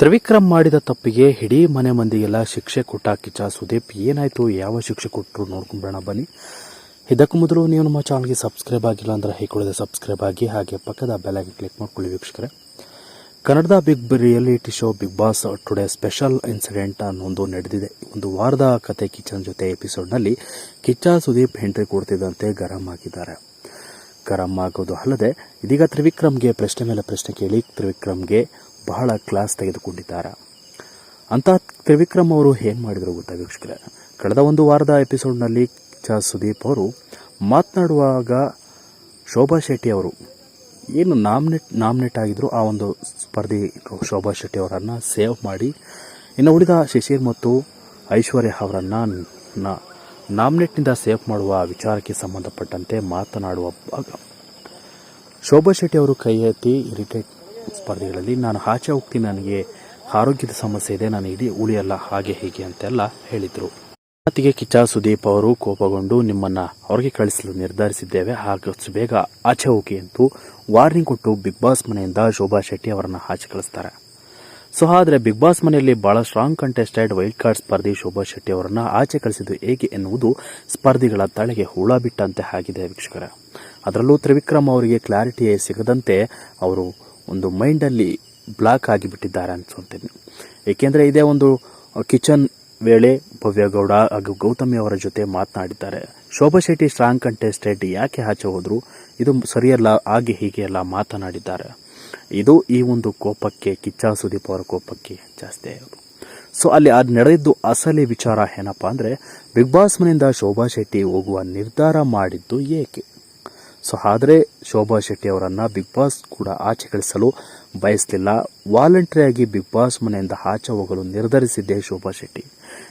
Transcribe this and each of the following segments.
ತ್ರಿವಿಕ್ರಮ್ ಮಾಡಿದ ತಪ್ಪಿಗೆ ಇಡೀ ಮನೆ ಮಂದಿಗೆಲ್ಲ ಶಿಕ್ಷೆ ಕೊಟ್ಟ ಕಿಚ್ಚ ಸುದೀಪ್, ಏನಾಯ್ತು? ಯಾವ ಶಿಕ್ಷೆ ಕೊಟ್ಟರು ನೋಡ್ಕೊಂಡ್ಬೇಡ ಬನ್ನಿ. ಇದಕ್ಕೂ ಮೊದಲು ನೀವು ನಮ್ಮ ಚಾನಲ್ಗೆ ಸಬ್ಸ್ಕ್ರೈಬ್ ಆಗಿಲ್ಲ ಅಂದ್ರೆ ಹೈಕೊಳ್ಳದೆ ಸಬ್ಸ್ಕ್ರೈಬ್ ಆಗಿ, ಹಾಗೆ ಪಕ್ಕದ ಬೆಲ್ಲಾಗಿ ಕ್ಲಿಕ್ ಮಾಡ್ಕೊಳ್ಳಿ ವೀಕ್ಷಕರೇ. ಕನ್ನಡದ big reality show Bigg Boss today special incident ಅನ್ನೊಂದು ನಡೆದಿದೆ. ಒಂದು ವಾರದ ಕತೆ ಕಿಚನ್ ಜೊತೆ ಎಪಿಸೋಡ್ನಲ್ಲಿ ಕಿಚ್ಚ ಸುದೀಪ್ ಎಂಟ್ರಿ ಕೊಡ್ತಿದ್ದಂತೆ ಗರಂ ಆಗಿದ್ದಾರೆ. ಗರಂ ಆಗೋದು ಅಲ್ಲದೆ ಇದೀಗ ತ್ರಿವಿಕ್ರಮ್ಗೆ ಪ್ರಶ್ನೆ ಮೇಲೆ ಪ್ರಶ್ನೆ ಕೇಳಿ ತ್ರಿವಿಕ್ರಮ್ಗೆ ಬಹಳ ಕ್ಲಾಸ್ ತೆಗೆದುಕೊಂಡಿದ್ದಾರೆ. ಅಂತ ತ್ರಿವಿಕ್ರಮ್ ಅವರು ಏನು ಮಾಡಿದರು ಗೊತ್ತಾ ವೀಕ್ಷಕರೇ? ಕಳೆದ ಒಂದು ವಾರದ ಎಪಿಸೋಡ್ನಲ್ಲಿ ಚ ಸುದೀಪ್ ಅವರು ಮಾತನಾಡುವಾಗ ಶೋಭಾ ಶೆಟ್ಟಿ ಅವರು ಏನು ನಾಮಿನೇಟ್ ನಾಮಿನೇಟ್ ಆಗಿದ್ರು ಆ ಒಂದು ಸ್ಪರ್ಧಿ ಶೋಭಾ ಶೆಟ್ಟಿ ಅವರನ್ನು ಸೇವ್ ಮಾಡಿ ಇನ್ನು ಉಳಿದ ಶಿಶಿರ್ ಮತ್ತು ಐಶ್ವರ್ಯ ಅವರನ್ನು ನಾಮಿನೇಟ್ನಿಂದ ಸೇವ್ ಮಾಡುವ ವಿಚಾರಕ್ಕೆ ಸಂಬಂಧಪಟ್ಟಂತೆ ಮಾತನಾಡುವ ಭಾಗ. ಶೋಭಾ ಶೆಟ್ಟಿ ಅವರು ಕೈ ಎತ್ತಿ ಇರಿಟೇಟ್ ಸ್ಪರ್ಧೆಗಳಲ್ಲಿ ನಾನು ಆಚೆ ಹೋಗ್ತೀನಿ, ನನಗೆ ಆರೋಗ್ಯದ ಸಮಸ್ಯೆ ಇದೆ, ನಾನು ಇಡೀ ಉಳಿಯಲ್ಲ, ಹಾಗೆ ಹೀಗೆ ಅಂತೆಲ್ಲ ಹೇಳಿದರು. ಮಾತಿಗೆ ಕಿಚ್ಚ ಸುದೀಪ್ ಅವರು ಕೋಪಗೊಂಡು, ನಿಮ್ಮನ್ನು ಹೊರಗೆ ಕಳಿಸಲು ನಿರ್ಧರಿಸಿದ್ದೇವೆ ಹಾಗಷ್ಟು ಬೇಗ ಆಚೆ ಹೋಗಿ ಎಂದು ವಾರ್ನಿಂಗ್ ಕೊಟ್ಟು ಬಿಗ್ ಬಾಸ್ ಮನೆಯಿಂದ ಶೋಭಾ ಶೆಟ್ಟಿ ಅವರನ್ನು ಆಚೆ ಕಳಿಸ್ತಾರೆ. ಸೊ ಆದರೆ ಬಿಗ್ ಬಾಸ್ ಮನೆಯಲ್ಲಿ ಬಹಳ ಸ್ಟ್ರಾಂಗ್ ಕಂಟೆಸ್ಟೆಡ್ ವೈಲ್ಡ್ ಕಾರ್ಡ್ ಸ್ಪರ್ಧಿ ಶೋಭಾ ಶೆಟ್ಟಿ ಅವರನ್ನು ಆಚೆ ಕಳಿಸಿದ್ದು ಹೇಗೆ ಎನ್ನುವುದು ಸ್ಪರ್ಧಿಗಳ ತಲೆಗೆ ಹುಳ ಬಿಟ್ಟಂತೆ ಆಗಿದೆ ವೀಕ್ಷಕರ. ಅದರಲ್ಲೂ ತ್ರಿವಿಕ್ರಮ್ ಅವರಿಗೆ ಕ್ಲಾರಿಟಿ ಸಿಗದಂತೆ ಅವರು ಒಂದು ಮೈಂಡಲ್ಲಿ ಬ್ಲಾಕ್ ಆಗಿಬಿಟ್ಟಿದ್ದಾರೆ ಅನಿಸುತ್ತೇನೆ ಏಕೆಂದರೆ ಇದೇ ಒಂದು ಕಿಚನ್ ವೇಳೆ ಭವ್ಯಗೌಡ ಹಾಗೂ ಗೌತಮಿ ಅವರ ಜೊತೆ ಮಾತನಾಡಿದ್ದಾರೆ. ಶೋಭಾ ಶೆಟ್ಟಿ ಸ್ಟ್ರಾಂಗ್ ಕಂಟೆಸ್ಟೆಡ್ ಯಾಕೆ ಆಚೆ ಹೋದರು? ಇದು ಸರಿಯಲ್ಲ, ಹಾಗೆ ಹೀಗೆ ಎಲ್ಲ ಮಾತನಾಡಿದ್ದಾರೆ. ಇದು ಈ ಒಂದು ಕೋಪಕ್ಕೆ ಕಿಚ್ಚ ಸುದೀಪ್ ಅವರ ಕೋಪಕ್ಕೆ ಜಾಸ್ತಿ ಆಗೋದು ಸೊ ಅಲ್ಲಿ ಅದು ನಡೆದಿದ್ದು ಅಸಲಿ ವಿಚಾರ ಏನಪ್ಪ ಅಂದರೆ ಬಿಗ್ ಬಾಸ್ ಮನೆಯಿಂದ ಶೋಭಾ ಶೆಟ್ಟಿ ಹೋಗುವ ನಿರ್ಧಾರ ಮಾಡಿದ್ದು ಏಕೆ? ಸೊ ಆದರೆ ಶೋಭಾ ಶೆಟ್ಟಿ ಅವರನ್ನು ಬಿಗ್ ಬಾಸ್ ಕೂಡ ಆಚೆ ಕಳಿಸಲು ಬಯಸಲಿಲ್ಲ. ವಾಲಂಟ್ರಿಯಾಗಿ ಬಿಗ್ ಬಾಸ್ ಮನೆಯಿಂದ ಆಚೆ ಹೋಗಲು ನಿರ್ಧರಿಸಿದ್ದೆ ಶೋಭಾ ಶೆಟ್ಟಿ.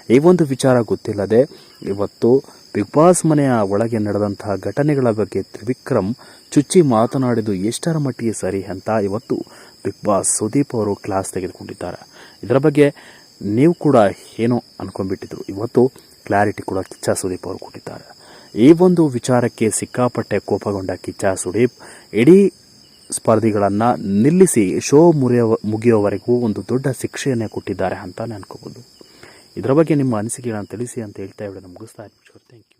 ಈ ಒಂದು ವಿಚಾರ ಗೊತ್ತಿಲ್ಲದೆ ಇವತ್ತು ಬಿಗ್ ಬಾಸ್ ಮನೆಯ ಒಳಗೆ ನಡೆದಂತಹ ಘಟನೆಗಳ ಬಗ್ಗೆ ತ್ರಿವಿಕ್ರಮ್ ಚುಚ್ಚಿ ಮಾತನಾಡಿದ್ದು ಎಷ್ಟರ ಮಟ್ಟಿಗೆ ಸರಿ ಅಂತ ಇವತ್ತು ಬಿಗ್ ಬಾಸ್ ಸುದೀಪ್ ಅವರು ಕ್ಲಾಸ್ ತೆಗೆದುಕೊಂಡಿದ್ದಾರೆ. ಇದರ ಬಗ್ಗೆ ನೀವು ಕೂಡ ಏನೋ ಅನ್ಕೊಂಡ್ಬಿಟ್ಟಿದ್ರು. ಇವತ್ತು ಕ್ಲಾರಿಟಿ ಕೂಡ ಕಿಚ್ಚ ಸುದೀಪ್ ಅವರು ಕೊಟ್ಟಿದ್ದಾರೆ. ಈ ಒಂದು ವಿಚಾರಕ್ಕೆ ಸಿಕ್ಕಾಪಟ್ಟೆ ಕೋಪಗೊಂಡ ಕಿಚ್ಚ ಸುದೀಪ್ ಇಡೀ ಸ್ಪರ್ಧಿಗಳನ್ನು ನಿಲ್ಲಿಸಿ ಶೋ ಮುರಿಯೋ ಮುಗಿಯೋವರೆಗೂ ಒಂದು ದೊಡ್ಡ ಶಿಕ್ಷೆಯನ್ನೇ ಕೊಟ್ಟಿದ್ದಾರೆ ಅಂತ ಅನ್ಕೋಬಹುದು ಇದರ ಬಗ್ಗೆ ನಿಮ್ಮ ಅನಿಸಿಕೆಗಳನ್ನು ತಿಳಿಸಿ ಅಂತ ಹೇಳ್ತಾ ಹೇಳಿ ಮುಗಿಸ್ತಾ ಇದ್ದೀನಿ. Thank you